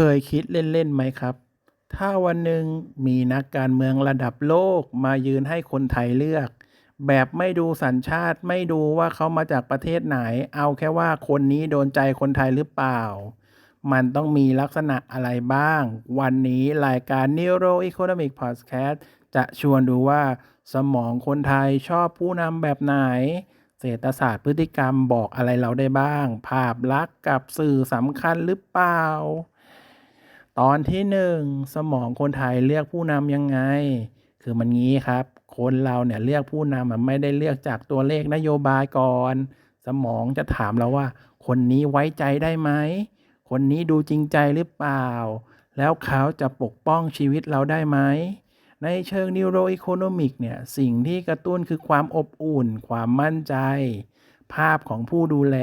เคยคิดเล่นๆไหมครับ ถ้าวันหนึ่งมีนักการเมืองระดับโลกมายืนให้คนไทยเลือก แบบไม่ดูสัญชาติไม่ดูว่าเขามาจากประเทศไหน เอาแค่ว่าคนนี้โดนใจคนไทยหรือเปล่า มันต้องมีลักษณะอะไรบ้าง วันนี้รายการ Neuro Economic Podcast จะชวนดูว่า สมองคนไทยชอบผู้นำแบบไหนเศรษฐศาสตร์พฤติกรรมบอกอะไรเราได้บ้าง ภาพลักษณ์กับสื่อสำคัญหรือเปล่า ตอนที่หนึ่งสมองคนไทยเลือกผู้นำยังไง คือมันงี้ครับ คนเราเนี่ยเลือกผู้นำมันไม่ได้เลือกจากตัวเลขนโยบายก่อน สมองจะถามเราว่า คนนี้ไว้ใจได้ไหม คนนี้ดูจริงใจหรือเปล่า แล้วเขาจะปกป้องชีวิตเราได้ไหม ในเชิงนิวโรอีโคโนมิกเนี่ยสิ่งที่กระตุ้นคือความอบอุ่น ความมั่นใจ ภาพของผู้ดูแล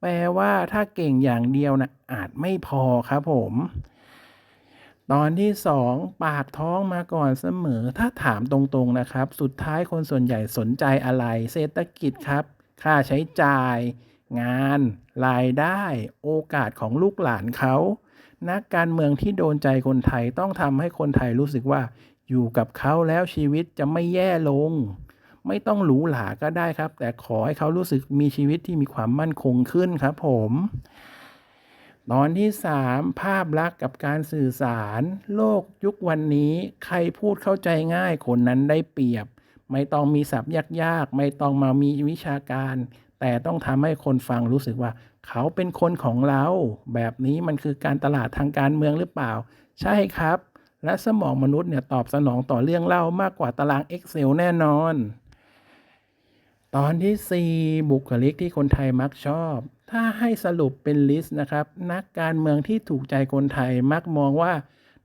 แปลว่าถ้าเก่งอย่างเดียวนะอาจไม่พอครับผม ตอนที่สองปากท้องมาก่อนเสมอ ถ้าถามตรงๆนะครับ สุดท้ายคนส่วนใหญ่สนใจอะไร เศรษฐกิจครับ ค่าใช้จ่าย งาน รายได้ โอกาสของลูกหลานเขานักการเมืองที่โดนใจคนไทยต้องทำให้คนไทยรู้สึกว่า อยู่กับเขาแล้วชีวิตจะไม่แย่ลง ไม่ต้องหรูหราก็ได้ครับ แต่ขอให้เขารู้สึกมีชีวิตที่มีความมั่นคงขึ้นครับผม ตอนที่ 3 ภาพลักษณ์กับการสื่อสาร โลกยุควันนี้ใครพูดเข้าใจง่ายคนนั้นได้เปรียบ ไม่ต้องมีศัพท์ยากๆ ไม่ต้องมามีวิชาการ แต่ต้องทำให้คนฟังรู้สึกว่า เขาเป็นคนของเรา แบบนี้มันคือการตลาดทางการเมืองหรือเปล่า ใช่ครับ และสมองมนุษย์เนี่ยตอบสนองต่อเรื่องเล่ามากกว่าตาราง Excel แน่นอน ตอนที่ 4 บุคลิกที่คนไทยมักชอบ ถ้าให้สรุปเป็นลิสต์นะครับ นักการเมืองที่ถูกใจคนไทยมักมองว่า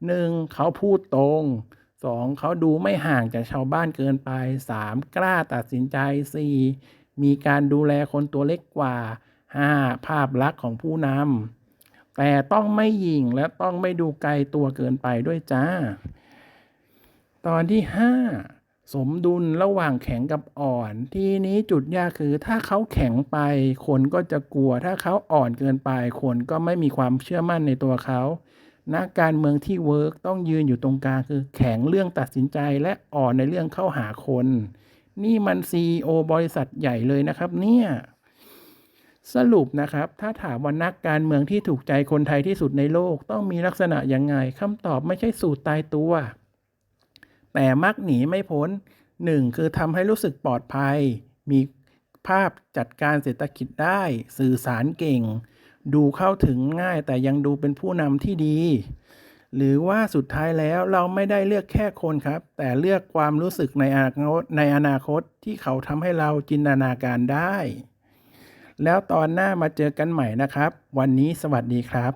1. เขาพูดตรง 2. เขาดูไม่ห่างจากชาวบ้านเกินไป 3. กล้าตัดสินใจ 4. มีการดูแลคนตัวเล็กกว่า 5. ภาพลักษณ์ของผู้นำแต่ต้องไม่หยิ่งและต้องไม่ดูไกลตัวเกินไปด้วยจ้า ตอนที่ 5 สมดุลระหว่างแข็งกับอ่อน ทีนี้จุดยากคือถ้าเขาแข็งไป คนก็จะกลัว ถ้าเขาอ่อนเกินไป คนก็ไม่มีความเชื่อมั่นในตัวเขานักการเมืองที่เวิร์กต้องยืนอยู่ตรงกลางคือแข็งเรื่องตัดสินใจและอ่อนในเรื่องเข้าหาคน นี่มัน CEO บริษัทใหญ่เลยนะครับ เนี่ย สรุปนะครับ ถ้าถามว่านักการเมืองที่ถูกใจคนไทยที่สุดในโลก ต้องมีลักษณะยังไงคำตอบไม่ใช่สูตรตายตัว แต่มักหนีไม่พ้นหนึ่งคือทำให้รู้สึกปลอดภัย มีภาพจัดการเศรษฐกิจได้ สื่อสารเก่ง ดูเข้าถึงง่ายแต่ยังดูเป็นผู้นำที่ดี หรือว่าสุดท้ายแล้วเราไม่ได้เลือกแค่คนครับ แต่เลือกความรู้สึกในอนาคตในอนาคตที่เขาทำให้เราจินตนาการได้ แล้วตอนหน้ามาเจอกันใหม่นะครับ วันนี้สวัสดีครับ